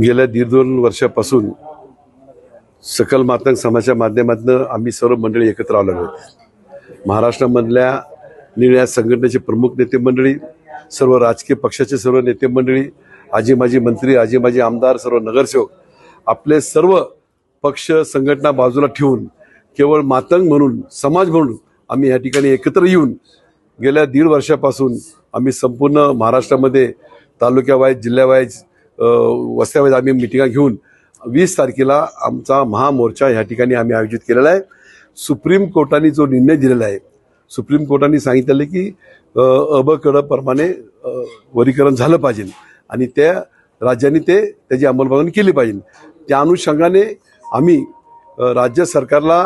गेल्या दीड दोन वर्षापासून सकल मातंग समाजाच्या माध्यमातून आम्ही सर्व मंडळी एकत्र आलेलो आहोत. महाराष्ट्रामधल्या निर्णया संघटनेचे प्रमुख नेते मंडळी सर्व राजकीय पक्षाचे सर्व नेते मंडळी आजी माजी मंत्री आजी माजी आमदार सर्व नगरसेवक आपले सर्व पक्ष संघटना बाजूला ठेवून केवळ मातंग म्हणून समाज म्हणून आम्ही या ठिकाणी एकत्र येऊन गेल्या दीड वर्षापासून आम्ही संपूर्ण महाराष्ट्रामध्ये तालुक्यावाईज जिल्ह्यावाईज वस्त्यामध्ये आम्ही मिटिंगा घेऊन वीस तारखेला आमचा महामोर्चा ह्या ठिकाणी आम्ही आयोजित केलेला आहे. सुप्रीम कोर्टाने जो निर्णय दिलेला आहे सुप्रीम कोर्टाने सांगितलेलं की अबकडप्रमाणे अ वरीकरण झालं पाहिजे आणि त्या राज्यांनी ते त्याची अंमलबजावणी केली पाहिजे. त्या अनुषंगाने आम्ही राज्य सरकारला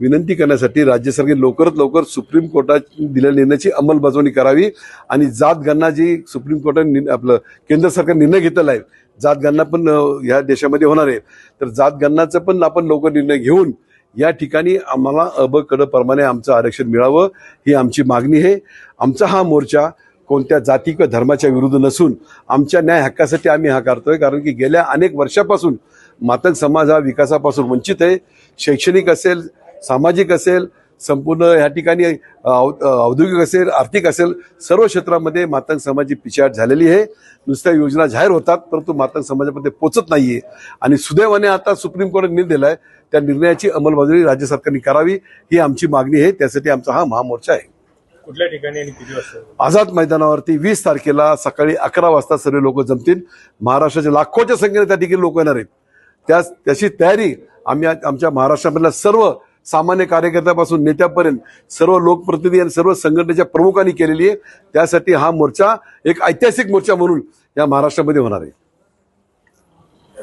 विनंती करण्यासाठी राज्य सरकार लवकरात लवकर सुप्रीम कोर्टात दिलेल्या निर्णयाची अंमलबजावणी करावी आणि जात गणना जी सुप्रीम कोर्टाने आपलं केंद्र सरकार निर्णय घेतलेला आहे जात गणना पण ह्या देशामध्ये होणार आहे. तर जात गणनाचं पण आपण लवकर निर्णय घेऊन या ठिकाणी आम्हाला अबकडप्रमाणे प्रमाणे आमचं आरक्षण मिळावं ही आमची मागणी आहे. आमचा हा मोर्चा कोणत्या जाती किंवा धर्माच्या विरुद्ध नसून आमच्या न्याय हक्कासाठी आम्ही हा करतोय कारण की गेल्या अनेक वर्षापासून मातंग समाज हा विकासापासून वंचित आहे. शैक्षणिक असेल सामाजिक असेल संपूर्ण ह्या ठिकाणी औद्योगिक असेल आर्थिक असेल सर्व क्षेत्रामध्ये मातंग समाजाची पिछाट झालेली आहे. नुसत्या योजना जाहीर होतात परंतु मातंग समाजामध्ये पोचत नाहीये. आणि सुदैवाने आता सुप्रीम कोर्टाने निर्णय दिलाय त्या निर्णयाची अंमलबजावणी राज्य सरकारने करावी ही आमची मागणी आहे. त्यासाठी आमचा हा महामोर्चा आहे. कुठल्या ठिकाणी आणि किती वाजता? आझाद मैदानावरती वीस तारखेला सकाळी अकरा वाजता सर्व लोक जमतील. महाराष्ट्राच्या लाखोच्या संख्येने त्या ठिकाणी लोक येणार आहेत. त्या त्याची तयारी आम्ही आज आमच्या महाराष्ट्रामधल्या सर्व सामान्य कार्यकर्त्यापासून नेत्यापर्यंत सर्व लोकप्रतिनिधी आणि सर्व संघटनेच्या प्रमुखांनी केलेली आहे. त्यासाठी हा मोर्चा एक ऐतिहासिक मोर्चा म्हणून या महाराष्ट्रामध्ये होणार आहे.